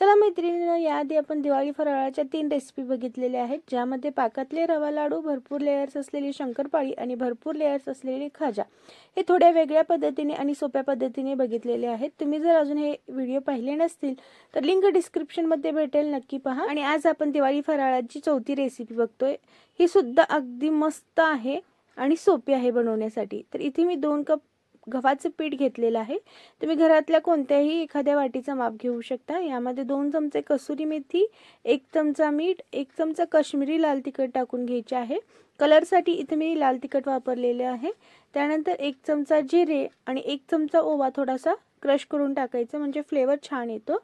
चला मैत्रिणींनो याआधी आपण दिवाळी फराळाच्या तीन रेसिपी बघितलेल्या आहेत ज्यामध्ये पाकातले रवा लाडू भरपूर लेयर्स असलेली शंकरपाळी आणि भरपूर लेयर्स असलेली खाजा. हे थोड्या वेगळ्या पद्धतीने आणि सोप्या पद्धतीने बघितलेले आहेत. तुम्ही जर अजून हे व्हिडिओ पाहिले नसतील तर लिंक डिस्क्रिप्शनमध्ये भेटेल नक्की पहा. आणि आज आपण दिवाळी फराळाची चौथी रेसिपी बघतोय. ही सुद्धा अगदी मस्त आहे आणि सोपी आहे बनवण्यासाठी. तर इथे मी दोन कप गव्हाचं पीठ घेतलेलं आहे. तुम्ही घरातल्या कोणत्याही एखाद्या वाटीचा माप घेऊ शकता. यामध्ये दोन चमचे कसुरी मेथी एक चमचा मीठ एक चमचा काश्मीरी लाल तिखट टाकून घ्यायचे आहे. कलरसाठी इथे मी लाल तिखट वापरलेले आहे. त्यानंतर एक चमचा जिरे आणि एक चमचा ओवा थोडासा क्रश करून टाकायचं म्हणजे फ्लेवर छान येतो.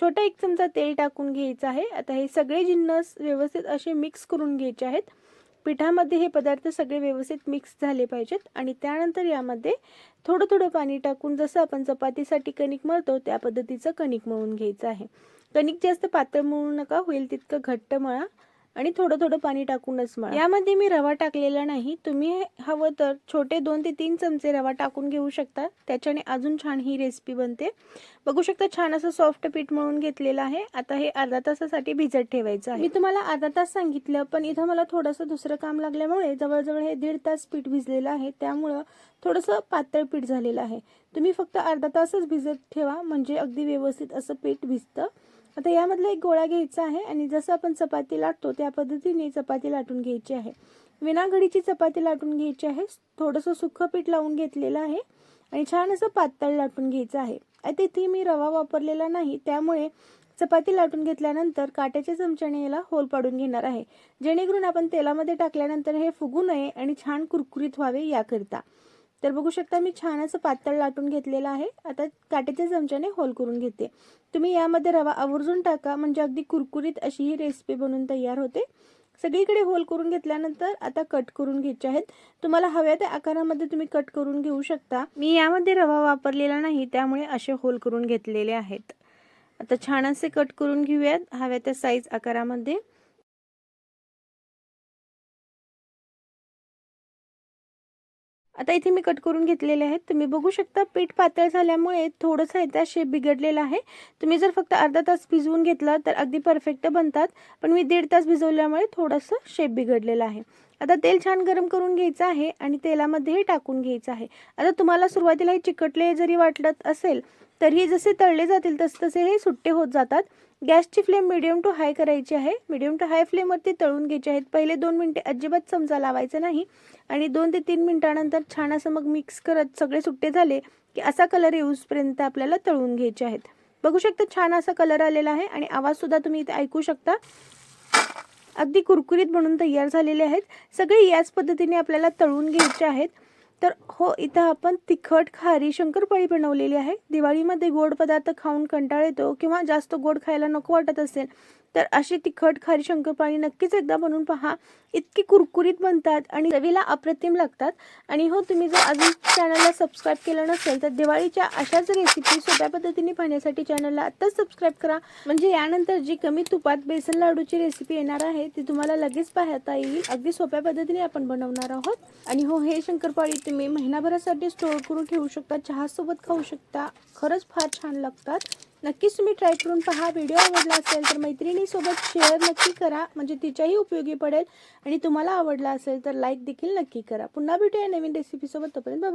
छोटा एक चमचा तेल टाकून घ्यायचं आहे. आता हे सगळे जिन्नस व्यवस्थित असे मिक्स करून घ्यायचे आहेत. पिठामध्ये हे पदार्थ सगळे व्यवस्थित मिक्स झाले पाहिजेत आणि त्यानंतर यामध्ये थोडं थोडं पाणी टाकून जसं आपण चपातीसाठी कणिक मळतो त्या पद्धतीचं कणिक मळून घ्यायचं आहे. कणिक जास्त पातळ मळू नका होईल तितकं घट्ट मळा. आणि थोडं थोडं पाणी टाकूनच मळा. यामध्ये मी रवा टाकलेला नाही. तुम्ही हवं तर छोटे दोन ते तीन चमचे रवा टाकून घेऊ शकता. त्याच्याने अजून छान ही रेसिपी बनते. बघू शकता छान असं सॉफ्ट पीठ मळून घेतलेलं आहे. आता हे अर्धा तासासाठी भिजत ठेवायचं आहे. मी तुम्हाला अर्धा तास सांगितलं पण इथं मला थोडंसं दुसरं काम लागल्यामुळे जवळजवळ हे दीड तास पीठ भिजलेलं आहे. त्यामुळं थोडंसं पातळ पीठ झालेलं आहे. तुम्ही फक्त अर्धा तासच भिजत ठेवा. म्हणजे अगदी व्यवस्थित असं पीठ भिजतं. आता यामधला एक गोळा घ्यायचा आहे आणि जसं आपण चपाती लाटतो त्या पद्धतीने चपाती लाटून घ्यायची आहे. विनाघडीची चपाती लाटून घ्यायची आहे. थोडंसं सुखं पीठ लावून घेतलेलं आहे आणि छान असं पातळ लाटून घ्यायचं आहे. आता इथे मी रवा वापरलेला नाही त्यामुळे चपाती लाटून घेतल्यानंतर काट्याच्या चमच्याने याला होल पाडून घेणार आहे. जेणेकरून आपण तेलामध्ये टाकल्यानंतर हे फुगू नये आणि छान कुरकुरीत व्हावे याकरिता. तर बघू शकता मी छान असं पातळ लाटून घेतलेलं आहे. आता काट्याच्या चमच्याने होल करून घेते. तुम्ही यामध्ये रवा आवर्जून टाका म्हणजे अगदी कुरकुरीत अशी ही रेसिपी बनवून तयार होते. सगळीकडे होल करून घेतल्यानंतर आता कट करून घ्यायचे आहेत. तुम्हाला हव्या त्या आकारामध्ये तुम्ही कट करून घेऊ शकता. मी यामध्ये रवा वापरलेला नाही त्यामुळे असे होल करून घेतलेले आहेत. आता छान असे कट करून घेऊयात हव्या त्या साईज आकारामध्ये. आता इथे मी कट करून घेतलेले आहेत. तुम्ही बघू शकता पीठ पातळ झाल्यामुळे थोडंसं याचा शेप बिघडलेला आहे. तुम्ही जर फक्त अर्धा तास भिजवून घेतला तर अगदी परफेक्ट बनतात. पण मी दीड तास भिजवल्यामुळे थोडंसं शेप बिघडलेलं आहे. आता तेल छान गरम करून घ्यायचं आहे आणि तेलामध्ये टाकून घ्यायचं आहे. आता तुम्हाला सुरुवातीला हे चिकटले जरी वाटत असेल तरी जसे तळले जातील तसतसे हे सुट्टे होत जातात. गॅसची फ्लेम मिडियम टू हाय करायची आहे. मिडियम टू हाय फ्लेमवरती तळून घ्यायचे आहेत. पहिले दोन मिनटे अजिबात चमचा लावायचा नाही. आणि दोन ते तीन मिनटानंतर छान असं मग मिक्स करत सगळे सुट्टे झाले की असा कलर येऊसपर्यंत आपल्याला तळून घ्यायचे आहेत. बघू शकता छान असा कलर आलेला आहे आणि आवाजसुद्धा तुम्ही इथे ऐकू शकता. अगदी कुरकुरीत बनून तयार झालेले आहेत. सगळे याच पद्धतीने आपल्याला तळून घ्यायचे आहेत. तर हो इथं आपण तिखट खारी शंकरपाळी बनवलेली आहे. दिवाळीमध्ये गोड पदार्थ खाऊन कंटाळ येतो किंवा जास्त गोड खायला नको वाटत असेल तर अशी तिखट खारी शंकरपाळी नक्कीच एकदा बनवून पहा. इतकी कुरकुरीत बनतात आणि चवीला अप्रतिम लागतात. आणि हो तुम्ही जर अजून चॅनलला सबस्क्राईब केलं नसेल तर दिवाळीच्या अशाच रेसिपी सोप्या पद्धतीने पाहण्यासाठी चॅनलला आत्ताच सबस्क्राईब करा. म्हणजे यानंतर जी कमी तुपात बेसन लाडूची रेसिपी येणार आहे ती तुम्हाला लगेच पाहता येईल. अगदी सोप्या पद्धतीने आपण बनवणार आहोत. आणि हो हे शंकरपाळी तुम्ही महिनाभरासाठी स्टोअर करून ठेवू शकता चहासोबत खाऊ शकता. खरंच फार छान लागतात. नक्कीच तुम्ही ट्राय करून पहा. व्हिडिओ आवडला असेल तर मैत्रिणीसोबत शेअर नक्की करा. म्हणजे तिच्याही उपयोगी पडेल आणि तुम्हाला आवडला असेल तर लाईक देखील नक्की करा. पुन्हा भेटूया नवीन रेसिपीसोबत तोपर्यंत बाय